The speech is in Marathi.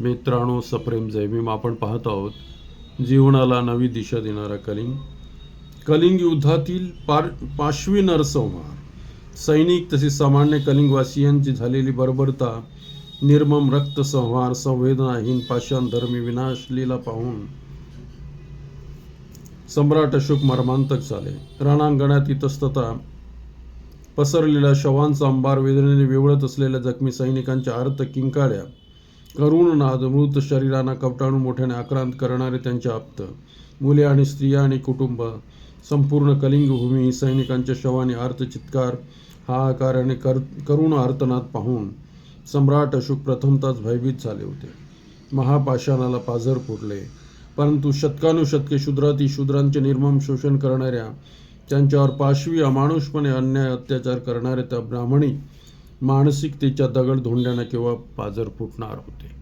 मित्रांनो सप्रेम जयभीम आपण पाहत आहोत. जीवनाला नवी दिशा देणारा कलिंग. कलिंग युद्धातील पार पाशवी नरसंहार. सैनिक तसेच सामान्य कलिंगवासियांची झालेली बर्बरता निर्मम रक्तसंहार संवेदनाहीन पाषाण धर्मी विनाश लीला पाहून सम्राट अशोक मर्मांतक झाले. रणांगणात इतस्तता पसरलेल्या शवांचा अंबार वेदनेने विवळत असलेल्या जखमी सैनिकांच्या आर्त किंकाळ्या करुण नाद मृत शरीरांना कवटाळून मोठ्याने आक्रांत करणारे त्यांचे आप्त. मुले आणि स्त्रिया आणि कुटुंब संपूर्ण कलिंगभूमी सैनिकांच्या शवाने आर्त चित्कार हाहाकार आणि कर करुण आर्तनाद पाहून सम्राट अशोक प्रथमतच भयभीत झाले होते. महापाषाणाला पाझर फुटले परंतु शतकानुशतके शूद्राती शूद्रांचे निर्मम शोषण करणाऱ्या त्यांच्यावर पाशवी अमानुषपणे अन्याय अत्याचार करणाऱ्या त्या ब्राह्मणी मानसिकतेच्या दगड धोंड्यानं किंवा पाझर फुटणार होते.